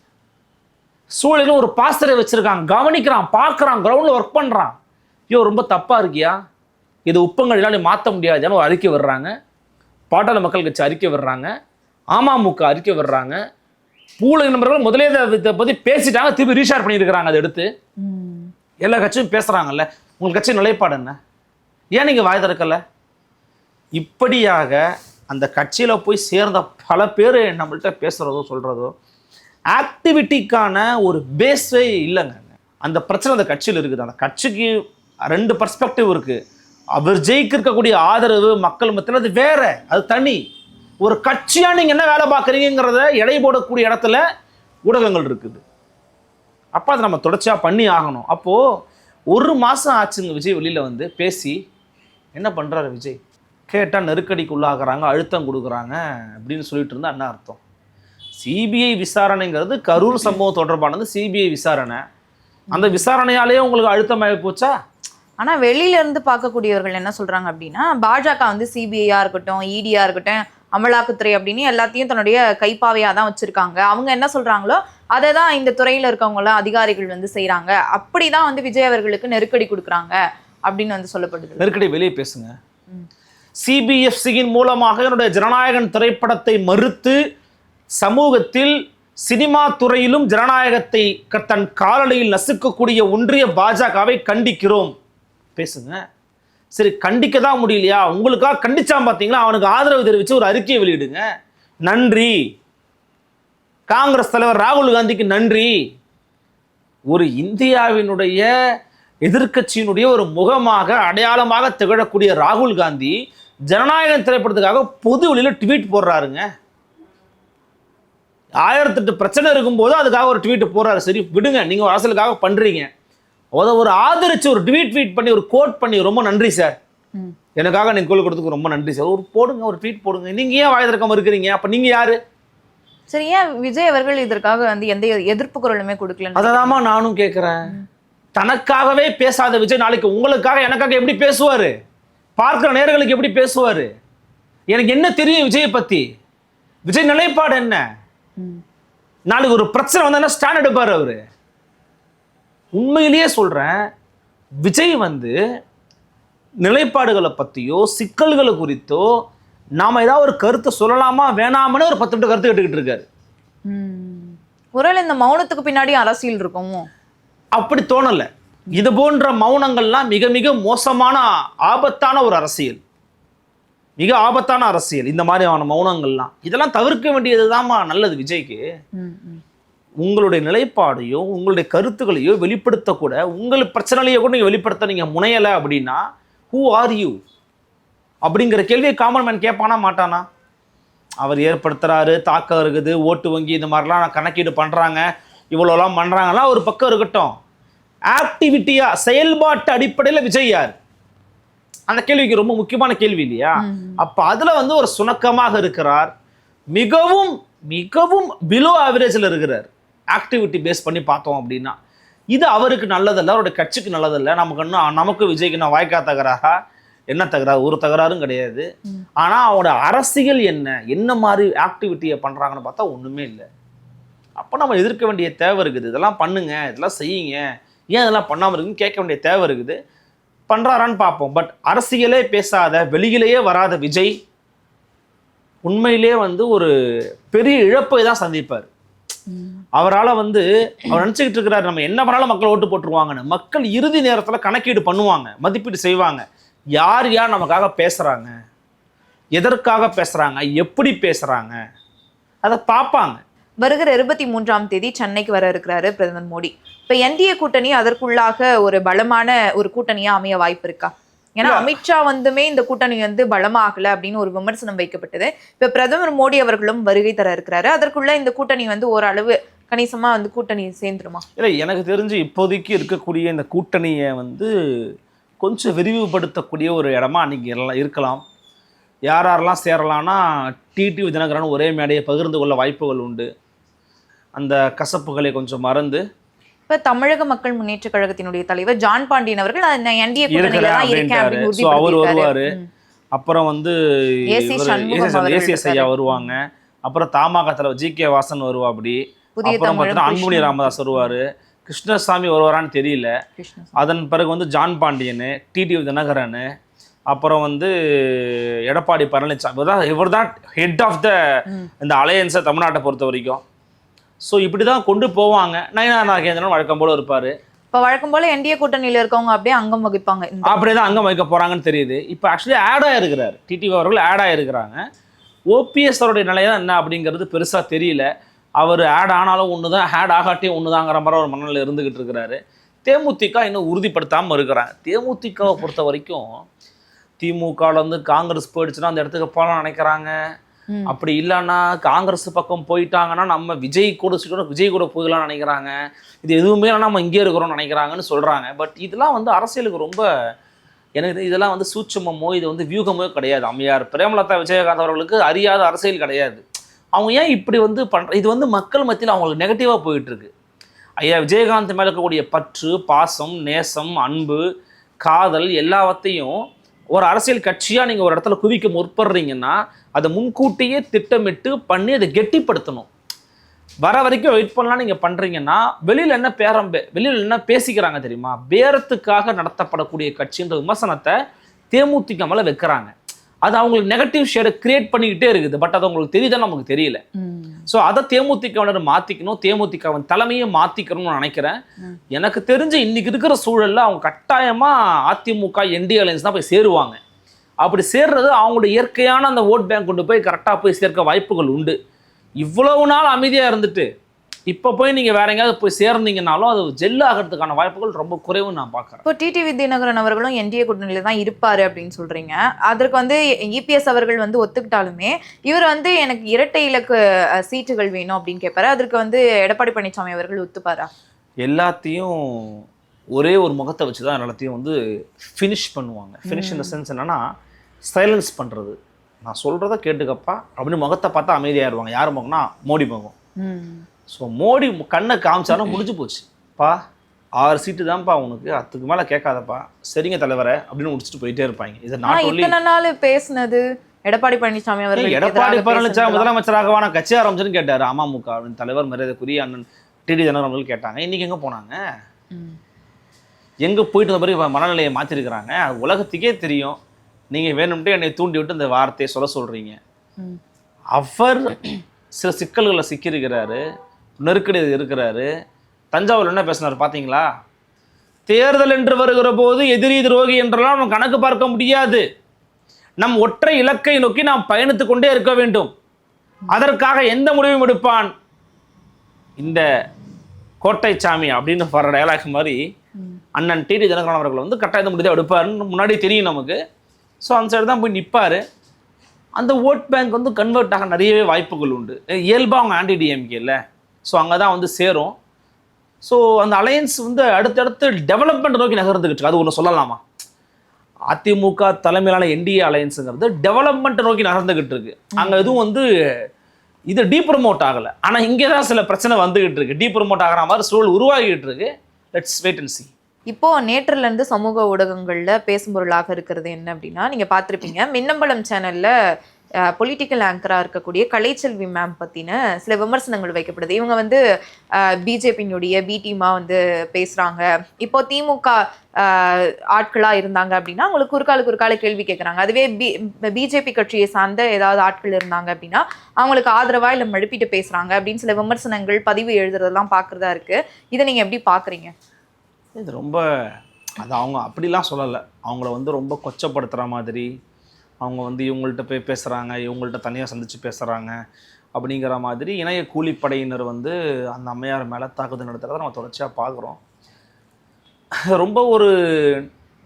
சூழலும் ஒரு பாஸ்டரை வச்சிருக்காங்க. கவனிக்கிறான் பார்க்கறான் கிரவுண்டில் ஒர்க் பண்றான். ஐயோ ரொம்ப தப்பா இருக்கியா? இது உப்பங்களால மாற்ற முடியாதுன்னு ஒரு அறிக்கை விடுறாங்க. பாட்டாளி மக்கள் கட்சி அறிக்கை விடுறாங்க. அமமுக அறிக்கை விடுறாங்க. பூல நம்பர்கள் முதலே இதை பற்றி பேசிட்டாங்க திருப்பி ரீஷேர் பண்ணியிருக்கிறாங்க அதை எடுத்து. எல்லா கட்சியும் பேசுகிறாங்கல்ல உங்கள் கட்சி நிலைப்பாடு என்ன? ஏன் நீங்கள் வாய் திறக்கல? இப்படியாக அந்த கட்சியில் போய் சேர்ந்த பல பேர் நம்மள்ட்ட பேசுகிறதோ சொல்கிறதோ ஆக்டிவிட்டிக்கான ஒரு பேஸே இல்லைங்க. அந்த பிரச்சனை அந்த கட்சியில் இருக்குது. அந்த கட்சிக்கு ரெண்டு பர்ஸ்பெக்டிவ் இருக்குது அவர் ஜெயிக்க இருக்கக்கூடிய ஆதரவு மக்கள் மத்தியில் அது வேற அது தனி. ஒரு கட்சியாக நீங்கள் என்ன வேலை பார்க்குறீங்கிறத எடை போடக்கூடிய இடத்துல ஊடகங்கள் இருக்குது. அப்போ அதை நம்ம தொடர்ச்சியாக பண்ணி ஆகணும். அப்போது ஒரு மாதம் ஆச்சுங்க விஜய் வெளியில் வந்து பேசி என்ன பண்ணுறாரு விஜய்? கேட்டால் நெருக்கடிக்கு உள்ளாகிறாங்க அழுத்தம் கொடுக்குறாங்க அப்படின்னு சொல்லிட்டு இருந்தால் என்ன அர்த்தம்? சிபிஐ விசாரணைங்கிறது கரூர் சம்பவம் தொடர்பானது சிபிஐ விசாரணை. அந்த விசாரணையாலேயே உங்களுக்கு அழுத்தமாகி போச்சா? ஆனா வெளியில இருந்து பார்க்கக்கூடியவர்கள் என்ன சொல்றாங்க அப்படின்னா பாஜக வந்து சிபிஐயா இருக்கட்டும் இடியா இருக்கட்டும் அமலாக்கத்துறை அப்படின்னு எல்லாத்தையும் தன்னுடைய கைப்பாவையா தான் வச்சிருக்காங்க. அவங்க என்ன சொல்றாங்களோ அதை தான் இந்த துறையில இருக்கவங்க எல்லாம் அதிகாரிகள் வந்து செய்றாங்க. அப்படிதான் வந்து விஜய் அவர்களுக்கு நெருக்கடி கொடுக்குறாங்க அப்படின்னு வந்து சொல்லப்படுது. நெருக்கடி வெளியே பேசுங்க. சிபிஎஃப்சியின் மூலமாக என்னுடைய ஜனநாயகன் திரைப்படத்தை மறுத்து சமூகத்தில் சினிமா துறையிலும் ஜனநாயகத்தை க- தன் காலடியில் நசுக்கக்கூடிய ஒன்றிய பாஜகவை கண்டிக்கிறோம். பேசுங்க. சரி கண்டிக்க தான் முடியலையா? உங்களுக்காக கண்டிச்சான் பார்த்தீங்களா? அவனுக்கு ஆதரவு தெரிவித்து ஒரு அறிக்கையை வெளியிடுங்க. நன்றி. காங்கிரஸ் தலைவர் ராகுல் காந்திக்கு நன்றி. ஒரு இந்தியாவினுடைய எதிர்க்கட்சியினுடைய ஒரு முகமாக அடையாளமாக திகழக்கூடிய ராகுல் காந்தி ஜனநாயக திரைப்படத்துக்காக பொது வழியில் ட்வீட் போடுறாருங்க. ஆயிரத்தெட்டு பிரச்சனை இருக்கும்போது அதுக்காக ஒரு ட்வீட் போடுறாரு சரி விடுங்க நீங்க ஒரு அரசியலுக்காக பண்றீங்க. அதை ஒரு ஆதரிச்சு ஒரு ட்வீட் ட்வீட் பண்ணி ஒரு கோட் பண்ணி ரொம்ப நன்றி சார். எனக்காக நீங்க குரல் கொடுத்துக்கு ரொம்ப நன்றி சார் ஒரு போடுங்க ஒரு ட்வீட் போடுங்க. நீங்க ஏன் வாய் திறக்காம இருக்கிறீங்க? அப்ப நீங்க யாரு? சரி ஏன் விஜய் அவர்கள் இதற்காக வந்து எந்த எதிர்ப்பு குரலுமே கொடுக்கல அததாம்மா நானும் கேட்குறேன். தனக்காகவே பேசாத விஜய் நாளைக்கு உங்களுக்காக எனக்காக எப்படி பேசுவாரு? பார்க்குற நேர்களுக்கு எப்படி பேசுவாரு? எனக்கு என்ன தெரியும் விஜயை பத்தி? விஜய் நிலைப்பாடு என்ன? நாளைக்கு ஒரு பிரச்சனை வந்தா ஸ்டாண்ட் எடுப்பார் அவரு. உண்மையிலேயே சொல்றேன் விஜய் வந்து நிலைப்பாடுகளை பத்தியோ சிக்கல்களை குறித்தோ நாம ஏதாவது ஒரு கருத்தை சொல்லலாமா வேணாமன்னு ஒரு பத்து நிமிடம் கருத்து கேட்டுக்கிட்டு இருக்காரு. ஒருவேளை இந்த மௌனத்துக்கு பின்னாடி அரசியல் இருக்குமோ? அப்படி தோணல. இது போன்ற மௌனங்கள்லாம் மிக மிக மோசமான ஆபத்தான ஒரு அரசியல். மிக ஆபத்தான அரசியல். இந்த மாதிரியான மௌனங்கள்லாம். இதெல்லாம் தவிர்க்க வேண்டியதுதாம்மா நல்லது விஜய்க்கு. உங்களுடைய நிலைப்பாடையோ உங்களுடைய கருத்துக்களையோ வெளிப்படுத்தக்கூட உங்கள் பிரச்சனைலையோ கூட நீங்கள் வெளிப்படுத்த நீங்கள் முனையலை அப்படின்னா ஹூ ஆர் யூ அப்படிங்கிற கேள்வியை காமன் மேன் கேட்பானா மாட்டானா? அவர் ஏற்படுத்துறாரு தாக்கம் இருக்குது ஓட்டு வங்கி இந்த மாதிரிலாம் நான் கணக்கீடு பண்ணுறாங்க இவ்வளோலாம் பண்ணுறாங்கலாம் ஒரு பக்கம் இருக்கட்டும். ஆக்டிவிட்டியாக செயல்பாட்டு அடிப்படையில் விஜய் யார்? அந்த கேள்விக்கு ரொம்ப முக்கியமான கேள்வி இல்லையா? அப்போ அதில் வந்து ஒரு சுணக்கமாக இருக்கிறார். மிகவும் மிகவும் பிலோ ஆவரேஜில் இருக்கிறார். ஆக்டிவிட்டி பேஸ் பண்ணி பார்த்தோம் அப்படின்னா. இது அவருக்கு நல்லதல்ல அவருடைய கட்சிக்கு நல்லதல்ல. நமக்கு இன்னும் நமக்கு விஜய்க்கு நான் வாய்க்கா தகராறா? என்ன தகராறு? ஒரு தகராறும் கிடையாது. ஆனால் அவனோட அரசியல் என்ன? என்ன மாதிரி ஆக்டிவிட்டியை பண்ணுறாங்கன்னு பார்த்தா ஒன்றுமே இல்லை. அப்போ நம்ம எதிர்க்க வேண்டிய தேவை இருக்குது. இதெல்லாம் பண்ணுங்க இதெல்லாம் செய்யுங்க. ஏன் இதெல்லாம் பண்ணாமல் இருக்குன்னு கேட்க வேண்டிய தேவை இருக்குது. பண்ணுறாரான்னு பார்ப்போம். பட் அரசியலே பேசாத வெளியிலேயே வராத விஜய் உண்மையிலே வந்து ஒரு பெரிய இழப்பை தான் சந்திப்பார். அவரால் வந்து அவர் நினச்சிக்கிட்டு இருக்கிறார் நம்ம என்ன பண்ணாலும் மக்கள் ஓட்டு போட்டுருவாங்கன்னு. மக்கள் இறுதி நேரத்தில் கணக்கீடு பண்ணுவாங்க மதிப்பீடு செய்வாங்க. யார் யார் நமக்காக பேசுகிறாங்க எதற்காக பேசுகிறாங்க எப்படி பேசுகிறாங்க அதை பார்ப்பாங்க. வருகிற இருபத்தி மூன்றாம் தேதி சென்னைக்கு வர இருக்கிறாரு பிரதமர் மோடி. இப்ப என்டிஏ கூட்டணி அதற்குள்ளாக ஒரு பலமான ஒரு கூட்டணியா அமைய வாய்ப்பு இருக்கா? ஏன்னா அமித்ஷா வந்துமே இந்த கூட்டணி வந்து பலமாகல அப்படின்னு ஒரு விமர்சனம் வைக்கப்பட்டது. இப்ப பிரதமர் மோடி அவர்களும் வருகை தர இருக்கிறாரு. அதற்குள்ள இந்த கூட்டணி வந்து ஓரளவு கணிசமா வந்து கூட்டணி சேர்ந்துருமா? இல்லை எனக்கு தெரிஞ்சு இப்போதைக்கு இருக்கக்கூடிய இந்த கூட்டணியை வந்து கொஞ்சம் விரிவுபடுத்தக்கூடிய ஒரு இடமா அன்றைக்கி இருக்கலாம். யார் யாரெல்லாம் சேரலாம்னா டிடிவி தினகரன் ஒரே மேடையை பகிர்ந்து கொள்ள வாய்ப்புகள் உண்டு. அந்த கசப்புகளை கொஞ்சம் மறந்து இப்ப தமிழக மக்கள் முன்னேற்ற கழகத்தினுடைய தலைவர் ஜான் பாண்டியன் அவர்கள் என்டிஏ கூட்டணியில அவர் வருவாரு. அப்புறம் வந்து ஏசிஎஸ் ஐயா. வருவாங்க. அப்புறம் தாமாக தலைவர் ஜி கே வாசன் வருவா அப்படி அப்புறம் பார்த்தீங்கன்னா அன்புமணி. ராமதாஸ் வருவார். கிருஷ்ணசாமி வருவாரான்னு தெரியல. அதன் பிறகு வந்து ஜான் பாண்டியன் டிடிவி தினகரன் அப்புறம் வந்து எடப்பாடி பழனிசாமி. இவர் தான் இவர் தான் ஹெட் ஆஃப் த. இந்த அலையன்ஸை தமிழ்நாட்டை பொறுத்த வரைக்கும். ஸோ இப்படி தான் கொண்டு போவாங்க. நயனா நாகேந்திரன் வழக்கம் போல இருப்பார். இப்ப வழக்கம் போல என்டிஏ கூட்டணியில இருக்கவங்க அப்படியே அங்கம் வகிப்பாங்க அப்படியே தான் அங்கே வைக்க போகிறாங்கன்னு தெரியுது. இப்போ ஆக்சுவலி ஆட் ஆகிருக்கிறார் டிடிவி அவர்கள் ஆட் ஆகிருக்கிறாங்க ஓபிஎஸ் அவருடைய நிலையம் என்ன அப்படிங்கிறது பெருசாக தெரியல. அவர் ஆட் ஆனாலும் ஒன்று தான் ஆட் ஆகாட்டியும் ஒன்று தாங்கிற மாதிரி ஒரு மனநிலை இருந்துகிட்டு இருக்கிறாரு. தேமுதிக இன்னும் உறுதிப்படுத்தாமல் இருக்கிறாங்க. தேமுதிகவை பொறுத்த வரைக்கும் திமுகவில் வந்து காங்கிரஸ் போயிடுச்சுன்னா அந்த இடத்துக்கு போகலாம் நினைக்கிறாங்க. அப்படி இல்லைன்னா காங்கிரஸ் பக்கம் போயிட்டாங்கன்னா நம்ம விஜய் கூட சீக்கிரம் விஜய் கூட போயிடலாம்னு நினைக்கிறாங்க. இது எதுவுமே நம்ம இங்கே இருக்கிறோம்னு நினைக்கிறாங்கன்னு சொல்கிறாங்க பட் இதெல்லாம் வந்து அரசியலுக்கு ரொம்ப எனக்கு இதெல்லாம் வந்து சூட்சமமோ இது வந்து வியூகமோ கிடையாது. அம்மையார் பிரேமலதா விஜயகாந்த் அவர்களுக்கு அறியாத அரசியல் கிடையாது. அவங்க ஏன் இப்படி வந்து பண்ற இது வந்து மக்கள் மத்தியில் அவங்களுக்கு நெகட்டிவாக போயிட்டு இருக்கு ஐயா விஜயகாந்த் மேலே இருக்கக்கூடிய பற்று பாசம் நேசம் அன்பு காதல் எல்லாவற்றையும் ஒரு அரசியல் கட்சியாக நீங்கள் ஒரு இடத்துல குவிக்க முற்படுறீங்கன்னா அதை முன்கூட்டியே திட்டமிட்டு பண்ணி அதை கெட்டிப்படுத்தணும். வர வரைக்கும் வெயிட் பண்ணலாம் நீங்கள் பண்ணுறீங்கன்னா வெளியில் என்ன பேரம் வெளியில் என்ன பேசிக்கிறாங்க தெரியுமா? பேரத்துக்காக நடத்தப்படக்கூடிய கட்சின்ற விமர்சனத்தை தேமுதிக மேலே வைக்கிறாங்க. அது அவங்களுக்கு நெகட்டிவ் ஷேடை கிரியேட் பண்ணிக்கிட்டே இருக்குது. பட் அது அவங்களுக்கு தெரியுதுன்னு நமக்கு தெரியல. ஸோ அதை தேமுதிகவினர் மாற்றிக்கணும் தேமுதிகவின் தலைமையை மாற்றிக்கணும்னு நினைக்கிறேன். எனக்கு தெரிஞ்சு இன்னைக்கு இருக்கிற சூழல்ல அவங்க கட்டாயமாக அதிமுக என்டி அலைன்ஸ் தான் போய் சேருவாங்க. அப்படி சேர்றது அவங்களோட இயற்கையான அந்த ஓட் பேங்க் கொண்டு போய் கரெக்டாக போய் சேர்க்க வாய்ப்புகள் உண்டு. இவ்வளவு நாள் அமைதியாக இருந்துட்டு இப்போ போய் நீங்கள் வேற எங்கேயாவது போய் சேர்ந்தீங்கனாலும் அது ஜெல் ஆகிறதுக்கான வாய்ப்புகள் ரொம்ப குறைவுன்னு நான் பார்க்குறேன். இப்போ டிடிவி தினகரன் அவர்களும் என்டிஏ கூட்டணியில தான் இருப்பாரு அப்படின்னு சொல்றீங்க. அதற்கு வந்து இபிஎஸ் அவர்கள் வந்து ஒத்துக்கிட்டாலுமே இவர் வந்து எனக்கு இரட்டை இலக்கு சீட்டுகள் வேணும் அப்படின்னு கேட்பாரு. அதற்கு வந்து எடப்பாடி பழனிசாமி அவர்கள் ஒத்துப்பாரா? எல்லாத்தையும் ஒரே ஒரு முகத்தை வச்சு தான் எல்லாத்தையும் வந்து ஃபினிஷ் பண்ணுவாங்க. ஃபினிஷ் இந்த சென்ஸ் என்னன்னா சைலன்ஸ் பண்ணுறது நான் சொல்கிறத கேட்டுக்கப்பா அப்படின்னு முகத்தை பார்த்தா அமைதியாயிருவாங்க. யார் முகம்னா மோடி முகம். ஸோ மோடி கண்ணை காமிச்சாலும் முடிஞ்சு போச்சு. பா ஆறு சீட்டு தான்ப்பா உனக்கு. அதுக்கு மேலே கேட்காதப்பா. சரிங்க தலைவரே அப்படின்னு முடிச்சுட்டு போயிட்டே இருப்பாங்க. இது ஒன்லி இத்தனை நாள் பேசுனது எடப்பாடி பழனிசாமி அவர்கள் எடப்பாடி பழனிசாமி முதலமைச்சராகவா நான் கட்சி ஆரம்பிச்சுன்னு கேட்டார் அமமுக அப்படின்னு. தலைவர் மரியாதைக்குரிய அண்ணன் டிடி தினகரன் அவர்கள் கேட்டாங்க. இன்னைக்கு எங்கே போனாங்க? எங்கே போயிட்டு வந்த பிறகு மனநிலையை மாற்றிருக்கிறாங்க அது உலகத்துக்கே தெரியும். நீங்கள் வேணும்ட்டு என்னை தூண்டி விட்டு இந்த வார்த்தையை சொல்ல சொல்கிறீங்க அவர் சில சிக்கல்களை சிக்கியிருக்கிறாரு நெருக்கடி இருக்கிறாரு. தஞ்சாவூர் என்ன பேசினார் பார்த்தீங்களா தேர்தல் என்று வருகிற போது எதிரி துரோகி என்றெல்லாம் நம்ம கணக்கு பார்க்க முடியாது. நம் ஒற்றை இலக்கை நோக்கி நாம் பயணித்துக் கொண்டே இருக்க வேண்டும். அதற்காக எந்த முடிவும் எடுப்பான்? இந்த கோட்டை சாமி அப்படின்னு வர டயலாக் மாதிரி அண்ணன் டிடி தினகரன் அவர்கள் வந்து கட்டாயத்தை முடிவு எடுப்பாருன்னு முன்னாடி தெரியும் நமக்கு. ஸோ அந்த சைடு தான் போய் நிற்பார் அந்த ஓட் பேங்க் வந்து கன்வெர்ட் ஆக நிறையவே வாய்ப்புகள் உண்டு. இயல்பாக அவங்க ஆன்டி டிஎம்கே இல்லை ஸோ அங்கே தான் வந்து சேரும். ஸோ அந்த அலையன்ஸ் வந்து அடுத்தடுத்து டெவலப்மெண்ட் நோக்கி நகர்ந்துக்கிட்டு இருக்கு. அது ஒன்று சொல்லலாமா? அதிமுக தலைமையிலான என்டிஏ அலையன்ஸுங்கிறது டெவலப்மெண்ட் நோக்கி நகர்ந்துகிட்டு இருக்கு. அங்கே எதுவும் வந்து இது டீ ப்ரமோட் ஆகலை. ஆனால் இங்கே தான் சில பிரச்சனை வந்துகிட்டு இருக்கு. டீ ப்ரமோட் ஆகிற மாதிரி சூழல் உருவாகிட்டு இருக்கு. Let's wait and see. இப்போது நேற்றுலேருந்து சமூக ஊடகங்களில் பேசும் பொருளாக இருக்கிறது என்ன அப்படின்னா நீங்கள் பார்த்துருப்பீங்க மின்னம்பலம் சேனலில் பொலிட்டிக்கல் ஆங்கராக இருக்கக்கூடிய கலைச்செல்வி மேம் பற்றின சில விமர்சனங்கள் வைக்கப்படுது. இவங்க வந்து பிஜேபியினுடைய பி டீமாக வந்து பேசுகிறாங்க இப்போ திமுக ஆட்களாக இருந்தாங்க அப்படின்னா அவங்களுக்கு குறுக்கால குறுக்கால கேள்வி கேட்குறாங்க அதுவே பி பிஜேபி கட்சியை சார்ந்த ஏதாவது ஆட்கள் இருந்தாங்க அப்படின்னா அவங்களுக்கு ஆதரவாக இல்லை மழுப்பிட்டு பேசுகிறாங்க அப்படின்னு சில விமர்சனங்கள் பதிவு எழுதுறதெல்லாம் பார்க்குறதா இருக்கு. இதை நீங்கள் எப்படி பார்க்குறீங்க? இது ரொம்ப அது அவங்க அப்படிலாம் சொல்லலை. அவங்கள வந்து ரொம்ப கொச்சப்படுத்துகிற மாதிரி அவங்க வந்து இவங்கள்ட்ட போய் பேசுகிறாங்க இவங்கள்ட்ட தனியாக சந்தித்து பேசுகிறாங்க அப்படிங்கிற மாதிரி இணைய கூலிப்படையினர் வந்து அந்த அம்மையார் மேலே தாக்குதல் நடத்துகிறத நம்ம தொடர்ச்சியாக பார்க்குறோம் ரொம்ப ஒரு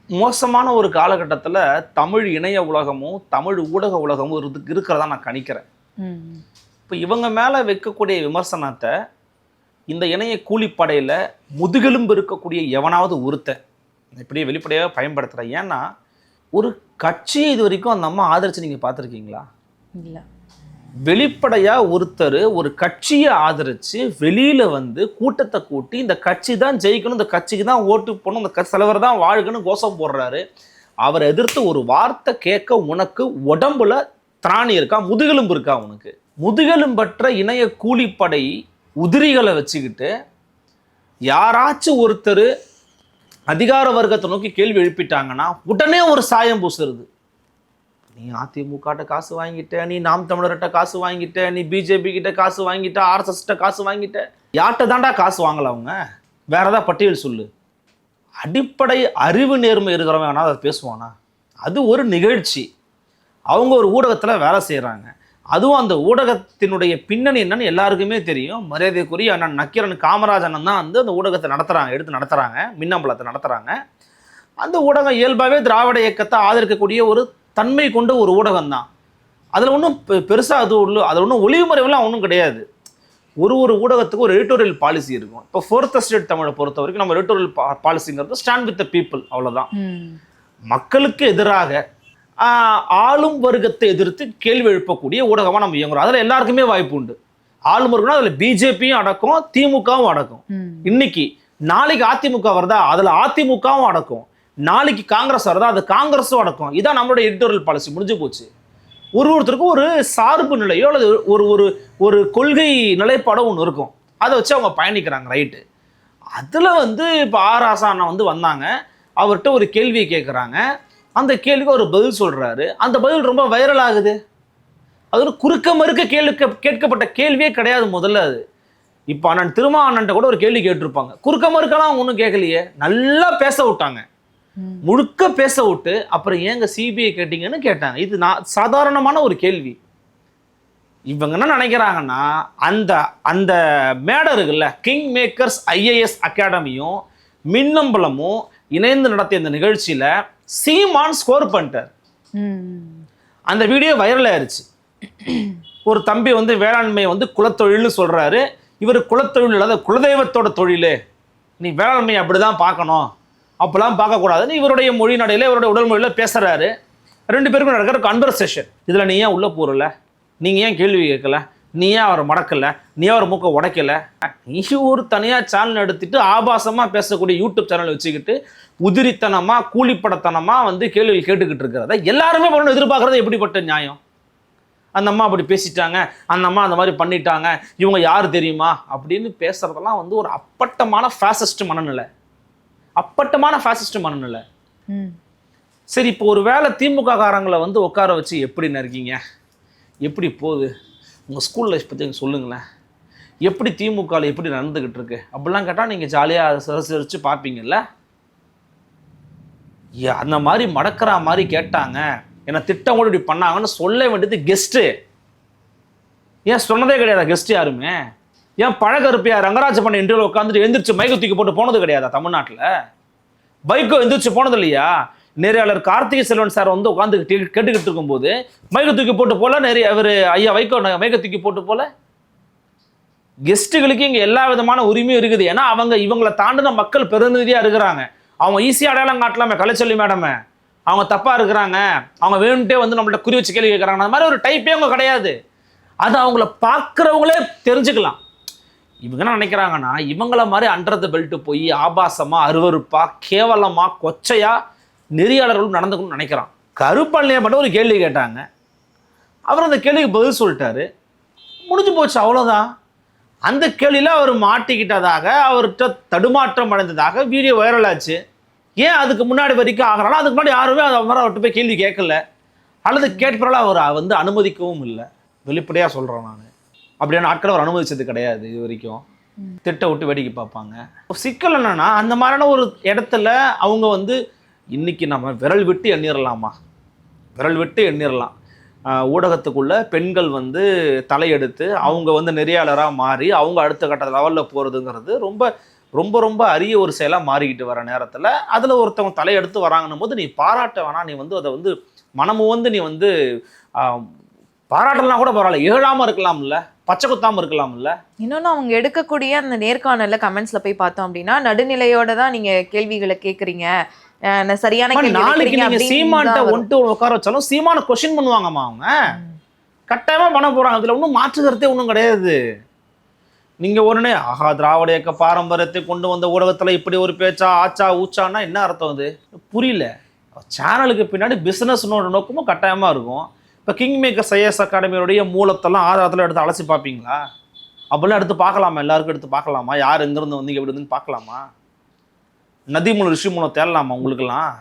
மோசமான ஒரு காலகட்டத்தில் தமிழ் இணைய உலகமும் தமிழ் ஊடக உலகமும் இருக்கு இருக்கிறதா நான் கணிக்கிறேன். இப்போ இவங்க மேலே வைக்கக்கூடிய விமர்சனத்தை இந்த இணைய கூலிப்படையில் முதுகெலும்பு இருக்கக்கூடிய எவனாவது ஒருத்தன். இப்படியே வெளிப்படையாக பயன்படுத்துகிறேன் ஏன்னா ஒரு கட்சியை இது வரைக்கும் அந்த அம்மா ஆதரிச்சு நீங்கள் பார்த்துருக்கீங்களா? இல்ல. வெளிப்படையாக ஒருத்தர் ஒரு கட்சியை ஆதரித்து வெளியில் வந்து கூட்டத்தை கூட்டி இந்த கட்சி தான் ஜெயிக்கணும் இந்த கட்சிக்கு தான் ஓட்டு போடணும் இந்த தலைவர் தான் வாழ்கணும் கோஷம் போடுறாரு. அவரை எதிர்த்து ஒரு வார்த்தை கேட்க உனக்கு உடம்புல திராணி இருக்கா முதுகெலும்பு இருக்கா உனக்கு? முதுகெலும்பற்ற இணைய கூலிப்படை உதிரிகளை வச்சுக்கிட்டு யாராச்சும் ஒருத்தர் அதிகார வர்க்கத்தை நோக்கி கேள்வி எழுப்பிட்டாங்கன்னா உடனே ஒரு சாயம் பூசுறது. நீ அதிமுகட்ட காசு வாங்கிட்ட நீ நாம் தமிழர்கிட்ட காசு வாங்கிட்ட நீ பிஜேபி கிட்ட காசு வாங்கிட்ட ஆர்எஸ்எஸ்கிட்ட காசு வாங்கிட்ட. யார்கிட்ட தாண்டா காசு வாங்கல அவங்க? வேற ஏதாவது பட்டியல் சொல்லு. அடிப்படை அறிவு நேர்மை இருக்கிறவங்க வேணா அதை பேசுவானா? அது ஒரு நிகழ்ச்சி. அவங்க ஒரு ஊடகத்தில் வேலை செய்கிறாங்க அதுவும் அந்த ஊடகத்தினுடைய பின்னணி என்னன்னு எல்லாருக்குமே தெரியும். மரியாதைக்குரிய அண்ணன் நக்கீரன் காமராஜ் அண்ணன் தான் வந்து அந்த ஊடகத்தை நடத்துகிறாங்க எடுத்து நடத்துகிறாங்க மின்னம்பலத்தை நடத்துகிறாங்க அந்த ஊடகம் இயல்பாகவே திராவிட இயக்கத்தை ஆதரிக்கக்கூடிய ஒரு தன்மை கொண்ட ஒரு ஊடகம் தான். அதில் ஒன்றும் பெருசாக அது உள்ள அதில் ஒன்றும் ஒளிவுமுறைவெல்லாம் ஒன்றும் கிடையாது. ஒரு ஒரு ஊடகத்துக்கு ஒரு எடிட்டோரியல் பாலிசி இருக்கும். இப்போ ஃபோர்த் ஸ்டேட் தமிழை பொறுத்த வரைக்கும் நம்ம எடிட்டோரியல் பாலிசிங்கிறது ஸ்டாண்ட் வித் த பீப்புள் அவ்வளோதான். மக்களுக்கு எதிராக ஆளும் வர்க்கத்தை எதிர்த்து கேள்வி எழுப்பக்கூடிய ஊடகமாக நம்ம இயங்குறோம். அதில் எல்லாருக்குமே வாய்ப்பு உண்டு. ஆளும் வர்க்கம்னா அதில் பிஜேபியும் அடக்கும் திமுகவும் அடக்கும். இன்னைக்கு நாளைக்கு அதிமுக வருதா அதில் அதிமுகவும் அடக்கும். நாளைக்கு காங்கிரஸ் வருதா அது காங்கிரஸும் அடக்கும். இதான் நம்மளோட எடிட்டோரியல் பாலிசி. முடிஞ்சு போச்சு. ஒரு ஒருத்தருக்கும் ஒரு சார்பு நிலையோ அல்லது ஒரு ஒரு ஒரு கொள்கை நிலைப்பாடோ ஒன்று இருக்கும். அதை வச்சு அவங்க பயணிக்கிறாங்க ரைட்டு. அதில் வந்து இப்போ ஆர் ஆசா அண்ணா வந்து வந்தாங்க. அவர்கிட்ட ஒரு கேள்வியை கேட்குறாங்க அந்த கேள்விக்கு ஒரு பதில் சொல்கிறாரு அந்த பதில் ரொம்ப வைரல் ஆகுது. அது ஒரு குறுக்க மறுக்க கேள்வி கேட்கப்பட்ட கேள்வியே கிடையாது முதல்ல அது. இப்போ அண்ணன் திருமா அண்ணன்ட்ட கூட ஒரு கேள்வி கேட்டிருப்பாங்க. குறுக்க மறுக்கலாம் ஒன்றும் கேட்கலையே. நல்லா பேச விட்டாங்க. முழுக்க பேச விட்டு அப்புறம் ஏங்க சிபிஐ கேட்டீங்கன்னு கேட்டாங்க. இது நான் சாதாரணமான ஒரு கேள்வி. இவங்க என்ன நினைக்கிறாங்கன்னா அந்த அந்த மேடை இருக்குல்ல கிங் மேக்கர்ஸ் ஐஏஎஸ் அகாடமியும் மின்னம்பலமும் இணைந்து நடத்திய இந்த நிகழ்ச்சியில சீமான் ஸ்கோர் பண்ணிட்டார். அந்த வீடியோ வைரல் ஆயிடுச்சு ஒரு தம்பி வந்து வேளாண்மையை வந்து குலத்தொழில்னு சொல்கிறாரு இவர் குலத்தொழில் இல்லாத குலதெய்வத்தோட தொழில். நீ வேளாண்மையை அப்படிதான் பார்க்கணும். அப்போலாம் பார்க்கக்கூடாதுன்னு இவருடைய மொழி நடையில் இவருடைய உடல் மொழியில பேசுகிறாரு ரெண்டு பேருக்கும் நடக்கிற கன்வர்சேஷன் இதில் நீ ஏன் உள்ளே போகிறல நீங்கள் ஏன் கேள்வி கேட்கல? நீ ஏன் அவரை மடக்கல நீ ஏன் அவர் மூக்க உடைக்கல. நீ ஒரு தனியா சேனல் எடுத்துட்டு ஆபாசமா பேசக்கூடிய யூடியூப் சேனல் வச்சுக்கிட்டு உதிரித்தனமா கூலிப்படத்தனமா வந்து கேள்விகள் கேட்டுக்கிட்டு இருக்கிறத எல்லாருமே பண்ணணும் எதிர்பார்க்கறது எப்படிப்பட்ட நியாயம்? அந்த அம்மா அப்படி பேசிட்டாங்க அந்த அம்மா அந்த மாதிரி பண்ணிட்டாங்க இவங்க யார் தெரியுமா? அப்படின்னு பேசுறதெல்லாம் வந்து ஒரு அப்பட்டமான ஃபேசிஸ்ட் மனநிலை. அப்பட்டமான ஃபேசிஸ்ட் மனநிலை. சரி இப்போ ஒரு வேளை திமுக காரங்களை வந்து உட்கார வச்சு எப்படி இருக்கீங்க எப்படி போகுது? உங்கள் ஸ்கூல் லைஃப் பற்றி சொல்லுங்களேன். எப்படி திமுகவில் எப்படி நடந்துக்கிட்டு இருக்கு? அப்படிலாம் கேட்டால் நீங்கள் ஜாலியாக சிறசிரிச்சு பார்ப்பீங்கல்ல? அந்த மாதிரி மடக்கிற மாதிரி கேட்டாங்க. என்னை திட்டம் கூட இப்படி பண்ணாங்கன்னு சொல்ல வேண்டியது கெஸ்ட்டு ஏன் சொன்னதே கிடையாதா கெஸ்ட் யாருமே? ஏன் பழகருப்பையா ரங்கராஜ பண்ண இன்டர்வியூ உட்காந்துட்டு எந்திரிச்சு மைக்கு தூக்கி போட்டு போனது கிடையாதா தமிழ்நாட்டில்? பைக்கோ எந்திரிச்சு போனது இல்லையா நெறியாளர் கார்த்திகை செல்வன் சார் வந்து உட்காந்து கேட்டுக்கிட்டு இருக்கும்போது மைக்க தூக்கி போட்டு போல நிறைய அவர் ஐயா வைக்கோ மைக்கை தூக்கி போட்டு போல. கெஸ்ட்டுகளுக்கு இங்கே எல்லா விதமான உரிமையும் இருக்குது. ஏன்னா அவங்க இவங்களை தாண்டின மக்கள் பிரதிநிதியாக இருக்கிறாங்க. அவங்க ஈஸியாக அடையாளம் காட்டலாமே கலைச்சொல்லி மேடமே. அவங்க தப்பாக இருக்கிறாங்க. அவங்க வேணும்ட்டே வந்து நம்மள்ட்ட குறி வச்சு கேள்வி கேட்குறாங்க அந்த மாதிரி ஒரு டைப்பே அவங்க கிடையாது. அது அவங்கள பார்க்குறவங்களே தெரிஞ்சுக்கலாம். இவங்க என்ன நினைக்கிறாங்கன்னா இவங்கள மாதிரி அண்டர் த போய் ஆபாசமாக அருவறுப்பாக கேவலமாக கொச்சையாக நெறியாளர்களும் நடந்துக்கணும்னு நினைக்கிறான். கருப்பள்ளியை மட்டும் ஒரு கேள்வி கேட்டாங்க. அவர் அந்த கேள்விக்கு பதில் சொல்லிட்டாரு. முடிஞ்சு போச்சு அவ்வளோதான் அந்த கேள்வியில் அவர் மாட்டிக்கிட்டதாக அவர்கிட்ட தடுமாற்றம் அடைந்ததாக வீடியோ வைரல் ஆச்சு. ஏன் அதுக்கு முன்னாடி வரைக்கும் ஆகிறாலும் அதுக்கு முன்னாடி யாருமே அது மாதிரி அவர்கிட்ட போய் கேள்வி கேட்கல. அல்லது கேட்பறால அவர் வந்து அனுமதிக்கவும் இல்லை. வெளிப்படையாக சொல்கிறேன் நான். அப்படியான ஆட்களை அவர் அனுமதிச்சது கிடையாது இது வரைக்கும். திட்ட விட்டு வேடிக்கை பார்ப்பாங்க. சிக்கல் என்னன்னா அந்த மாதிரியான ஒரு இடத்துல அவங்க வந்து இன்றைக்கி நம்ம விரல் விட்டு எண்ணிரலாமா? விரல் விட்டு எண்ணிரலாம். ஊடகத்துக்குள்ளே பெண்கள் வந்து தலையெடுத்து அவங்க வந்து நெறியாளராக மாறி அவங்க அடுத்த கட்ட லெவலில் போகிறதுங்கிறது ரொம்ப ரொம்ப ரொம்ப அரிய ஒரு செயலாக மாறிக்கிட்டு வர நேரத்தில் அதில் ஒருத்தவங்க தலையெடுத்து வராங்கன்னும் போது நீ பாராட்ட வேணாம் நீ வந்து அதை வந்து மனமு வந்து நீ வந்து பாராட்டலாம் கூட பரவாயில்ல ஏழாமல் இருக்கலாம்ல பச்சை குத்தாமல் இருக்கலாம்ல. இன்னொன்னு அவங்க எடுக்கக்கூடிய அந்த நேர்காணல்ல கமெண்ட்ஸ்ல போய் பார்த்தோம் அப்படின்னா நடுநிலையோட தான் நீங்க கேள்விகளை கேட்குறீங்க சரியான நாளைக்கு நீங்க சீமான்ட்ட. ஒன்ட்டு உட்கார வச்சாலும் சீமான கொஸ்டின் பண்ணுவாங்கம்மா அவங்க. கட்டாயமா பண்ண போறாங்க. அதுல ஒன்றும் மாற்று கருத்தே ஒன்றும் கிடையாது. நீங்க உடனே ஆஹா திராவிட இயக்க பாரம்பரியத்தை கொண்டு வந்த ஊடகத்துல இப்படி ஒரு பேச்சா ஆச்சா ஊச்சான்னா என்ன அர்த்தம் அது? புரியல. சேனலுக்கு பின்னாடி பிசினஸ்னோட நோக்கமும் கட்டாயமா இருக்கும். இப்போ கிங் மேக்கர் ஐஎஸ் அகாடமியோடைய மூலத்தெல்லாம் ஆதாரத்தில் எடுத்து அலசி பார்ப்பீங்களா? அப்படிலாம் எடுத்து பார்க்கலாமா? எல்லாருக்கும் எடுத்து பார்க்கலாமா? யார் எங்கேருந்து வந்தீங்க எப்படி பார்க்கலாமா? நதி மூலம் ரிஷி மூலம் தேடலாமா உங்களுக்கெல்லாம்?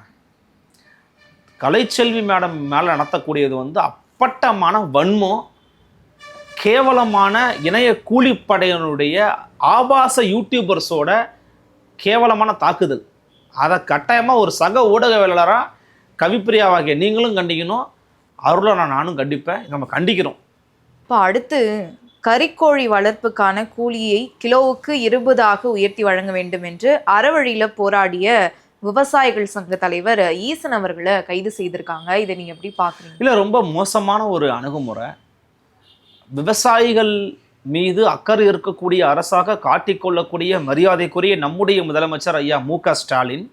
கலைச்செல்வி மேடம் மேலே நடத்தக்கூடியது வந்து அப்பட்டமான வன்மம் கேவலமான இணைய கூலிப்படையினுடைய ஆபாச யூடியூபர்ஸோட கேவலமான தாக்குதல். அதை கட்டாயமாக ஒரு சக ஊடகவியலாளராக கவிப்பிரியாவாகிய நீங்களும் கண்டிக்கணும். அருளை நான் நானும் கண்டிப்பேன். நம்ம கண்டிக்கிறோம். இப்போ அடுத்து கறிக்கோழி வளர்ப்புக்கான கூலியை கிலோவுக்கு இருபதாக உயர்த்தி வழங்க வேண்டும் என்று அறவழியில் போராடிய விவசாயிகள் சங்க தலைவர் ஈசன் அவர்களை கைது செய்திருக்காங்க. இதை நீங்கள் எப்படி பார்க்குறீங்க இல்லை ரொம்ப மோசமான ஒரு அணுகுமுறை. விவசாயிகள் மீது அக்கறை இருக்கக்கூடிய அரசாக காட்டிக்கொள்ளக்கூடிய மரியாதைக்குரிய நம்முடைய முதலமைச்சர் ஐயா மு க ஸ்டாலின்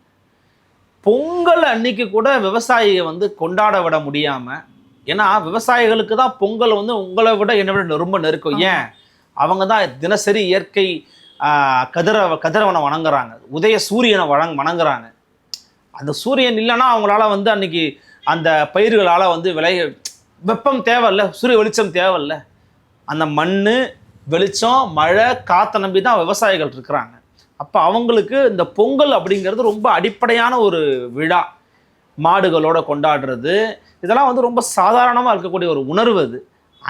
பொங்கல் அன்னைக்கு கூட விவசாயியை வந்து கொண்டாட விட முடியாமல் ஏன்னா விவசாயிகளுக்கு தான் பொங்கல் வந்து உங்களை விட என்னை விட ரொம்ப நெருக்கம். ஏன்? அவங்க தான் தினசரி இயற்கை கதிர கதிரவனை வணங்குறாங்க. உதய சூரியனை வணங் வணங்குறாங்க. அந்த சூரியன் இல்லைன்னா அவங்களால வந்து அன்னைக்கு அந்த பயிர்களால் வந்து விளை வெப்பம் தேவையில்ல சூரிய வெளிச்சம் தேவையில்ல. அந்த மண் வெளிச்சம் மழை காற்றை நம்பி தான் விவசாயிகள் இருக்கிறாங்க. அப்போ அவங்களுக்கு இந்த பொங்கல் அப்படிங்கிறது ரொம்ப அடிப்படையான ஒரு விழா. மாடுகளோட கொண்டாடுறது. இதெல்லாம் வந்து ரொம்ப சாதாரணமாக இருக்கக்கூடிய ஒரு உணர்வு அது.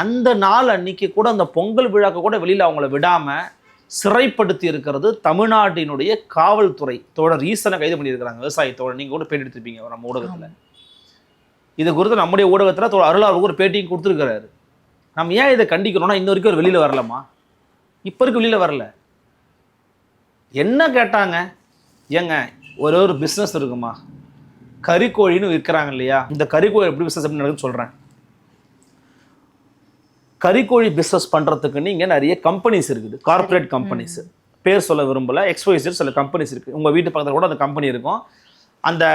அந்த நாள் அன்னைக்கு கூட அந்த பொங்கல் விழாக்கு கூட வெளியில் அவங்கள விடாமல் சிறைப்படுத்தி இருக்கிறது தமிழ்நாட்டினுடைய காவல்துறை தோழர் ஈசனை கைது பண்ணியிருக்கிறாங்க. விவசாய தோழர். நீங்கள் கூட பேட்டி எடுத்திருப்பீங்க நம்ம ஊடகத்தில். இது குறித்து நம்முடைய ஊடகத்தில் தோழர் அருளாவுக்கு ஒரு பேட்டியும் கொடுத்துருக்கிறாரு. நம்ம ஏன் இதை கண்டிக்கிறோம்னா இன்ன வரைக்கும் ஒரு வெளியில் வரலமா இப்போ வரைக்கும் வெளியில் வரல. என்ன கேட்டாங்க? ஏங்க ஒரே ஒரு பிஸ்னஸ் இருக்குமா? கறிக்கோழின்னு விற்கிறாங்க இல்லையா? இந்த கறிக்கோழி எப்படி பிஸ்னஸ் எப்படி சொல்கிறேன் கறிக்கோழி பிஸ்னஸ் பண்ணுறதுக்குன்னு இங்கே நிறைய கம்பெனிஸ் இருக்குது. கார்ப்பரேட் கம்பெனிஸ் பேர் சொல்ல விரும்பல. எக்ஸ்வைசர் சில கம்பெனிஸ் இருக்குது உங்கள் வீட்டு பக்கத்தில் கூட அந்த கம்பெனி இருக்கும். அந்த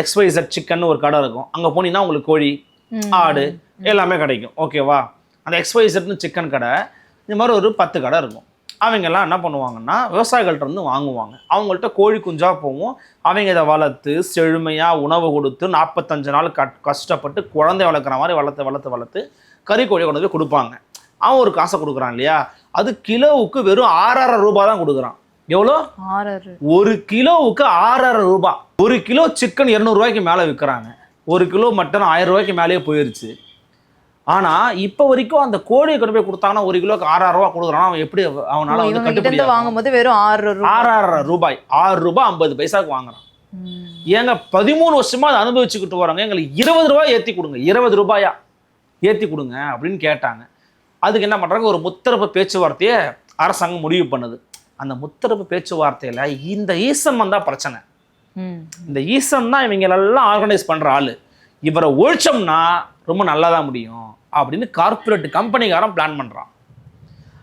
எக்ஸ்வைசர் சிக்கன் ஒரு கடை இருக்கும். அங்கே போனீங்கன்னா உங்களுக்கு கோழி ஆடு எல்லாமே கிடைக்கும். ஓகேவா அந்த எக்ஸ்வைசர்னு சிக்கன் கடை இந்த மாதிரி ஒரு பத்து கடை இருக்கும். அவங்கெல்லாம் என்ன பண்ணுவாங்கன்னா விவசாயிகள்ட்ட இருந்து வாங்குவாங்க. அவங்கள்ட்ட கோழி குஞ்சா போகும். அவங்க இதை வளர்த்து செழுமையாக உணவு கொடுத்து நாற்பத்தஞ்சு நாள் கட் கஷ்டப்பட்டு குழந்தை வளர்க்குற மாதிரி வளர்த்து வளர்த்து வளர்த்து கறி கோழியை கொண்டு போய் கொடுப்பாங்க. அவன் ஒரு காசை கொடுக்குறான் இல்லையா? அது கிலோவுக்கு வெறும் ஆறரை ரூபாய் தான் கொடுக்குறான். எவ்வளோ? ஒரு கிலோவுக்கு ஆறரை ரூபாய். ஒரு கிலோ சிக்கன் இரநூறுவாய்க்கு மேலே விற்கிறாங்க. ஒரு கிலோ மட்டன் ஆயிரம் ரூபாய்க்கு மேலேயே போயிருச்சு. ஆனால் இப்போ வரைக்கும் அந்த கோழியை கொண்டு போய் கொடுத்தாங்கன்னா ஒரு கிலோக்கு ஆறாயிரம் ரூபாய் கொடுக்குறான்? அவன் எப்படி அவனால வந்து கட்டுப்படி? வாங்கும்போது வெறும் ஆறு ஆறாயிரம் ரூபாய். ஆறு ரூபாய் ஐம்பது பைசாக்கு வாங்குறான். ஏங்க பதிமூணு வருஷமா அதை அனுபவிச்சுக்கிட்டு வராங்க எங்களுக்கு இருபது ரூபாய் ஏற்றி கொடுங்க. இருபது ரூபாயா? ஏற்றி கொடுங்க அப்படின்னு கேட்டாங்க. அதுக்கு என்ன பண்ணுறாங்க ஒரு முத்தரப்பு பேச்சுவார்த்தையை அரசாங்கம் முடிவு பண்ணுது. அந்த முத்தரப்பு பேச்சுவார்த்தையில் இந்த ஈசன் வந்தால் பிரச்சனை. இந்த ஈசன் தான் இவங்களெல்லாம் ஆர்கனைஸ் பண்ணுற ஆள். இவரை ஒழிச்சோம்னா ரொம்ப நல்லா தான் முடியும். அப்படின்னு கார்ப்பரேட் கம்பெனிக்காரன் பிளான் பண்ணுறான்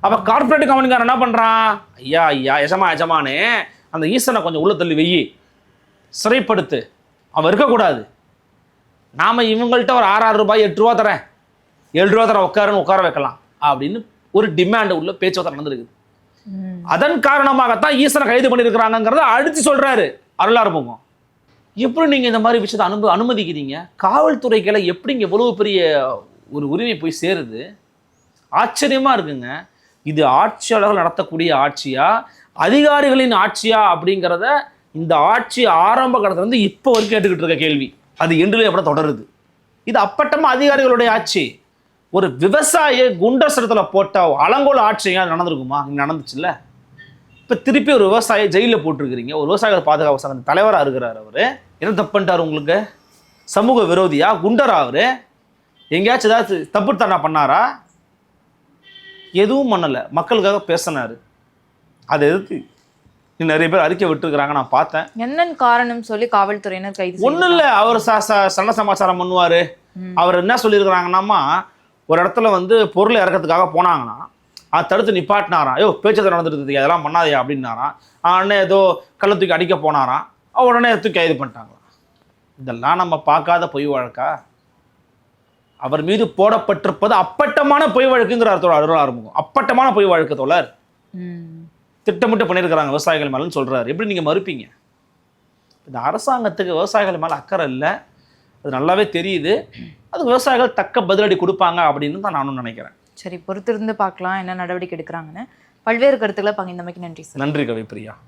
அப்போ கார்ப்பரேட் கம்பெனிக்காரன் என்ன பண்ணுறான் ஐயா ஐயா எஜமா எஜமானே அந்த ஈசனை கொஞ்சம் உள்ள தள்ளி வெயி. சிறைப்படுத்து. அவன் இருக்கக்கூடாது. நாம் இவங்கள்ட்ட ஒரு ஆறாயிரம் ரூபாய் எட்டு ரூபா தரேன். ஏழு ரூபா தரேன் உட்காருன்னு உட்கார வைக்கலாம். அப்படின்னு ஒரு டிமாண்ட் உள்ள பேச்சுவார்த்தை நடந்திருக்குது. அதன் காரணமாகத்தான் ஈசனை கைது பண்ணியிருக்கிறாங்கிறத அடித்து சொல்றாரு அருளார்முகம் எப்படி நீங்க இந்த மாதிரி விஷயத்தை அனும அனுமதிக்கிறீங்க? காவல்துறைகளை எப்படிங்க இவ்வளவு பெரிய ஒரு உரிமை போய் சேருது. ஆச்சரியமாக இருக்குங்க. இது ஆட்சியாளர்கள் நடத்தக்கூடிய ஆட்சியா? அதிகாரிகளின் ஆட்சியா? அப்படிங்கிறத இந்த ஆட்சி ஆரம்ப காலத்துலேருந்து இப்போ வரைக்கும் கேட்டுக்கிட்டு இருக்க கேள்வி. அது என்றுலேயே எப்படி தொடருது. இது அப்பட்டமா அதிகாரிகளுடைய ஆட்சி. ஒரு விவசாய குண்டசரத்தில் போட்ட அலங்கோல ஆட்சி நடந்திருக்குமா? இங்கே நடந்துச்சுல்ல? இப்போ திருப்பி ஒரு விவசாயி ஜெயிலில் போட்டிருக்கிறீங்க. ஒரு விவசாயிகள் பாதுகாப்பு சங்க தலைவராக இருக்கிறார் அவர். என்ன தப்புன்ட்டார் உங்களுக்கு? சமூக விரோதியா? குண்டரா அவர்? எங்கேயாச்சும் ஏதாச்சும் தப்பு தண்டா பண்ணாரா? எதுவும் பண்ணலை. மக்களுக்காக பேசினார். அதை எதிர்த்து நிறைய பேர் அறிக்கை விட்டுருக்குறாங்க. நான் பார்த்தேன். என்னன்னு காரணம் சொல்லி காவல்துறையினர் கைது ஒன்றும் இல்லை. அவர் ச சண்டை சமாச்சாரம் பண்ணுவார். அவர் என்ன சொல்லியிருக்கிறாங்கன்னாமா ஒரு இடத்துல வந்து பொருள் இறக்கிறதுக்காக போனாங்கன்னா அதை தடுத்து நிப்பாட்டினாராம். ஐயோ பேச்சத்தை நடந்துருது அதெல்லாம் பண்ணாதயா அப்படின்னாராம். உடனே ஏதோ கள்ள தூக்கி அடிக்க போனாராம். உடனே தூக்கி கைது பண்ணிட்டாங்களாம். இதெல்லாம் நம்ம பார்க்காத பொய் வழக்கா? அவர் மீது போடப்பட்டிருப்பது அப்பட்டமான பொய் வழக்குங்கிறார் தோழர் அருள் ஆரம்பம் அப்பட்டமான பொய் வழக்கு தோழர். திட்டமிட்டு பண்ணியிருக்கிறாங்க விவசாயிகள் மேலேன்னு சொல்றாரு. எப்படி நீங்கள் மறுப்பீங்க? இந்த அரசாங்கத்துக்கு விவசாயிகள் மேலே அக்கறை இல்லை. அது நல்லாவே தெரியுது. அது விவசாயிகள் தக்க பதிலடி கொடுப்பாங்க அப்படின்னு தான் நானும் நினைக்கிறேன். சரி பொறுத்திருந்து பார்க்கலாம் என்ன நடவடிக்கை எடுக்கிறாங்கன்னு. பல்வேறு கருத்துக்களை பகிர்ந்தமைக்கு நன்றி சார். நன்றி கவிப்பிரியா.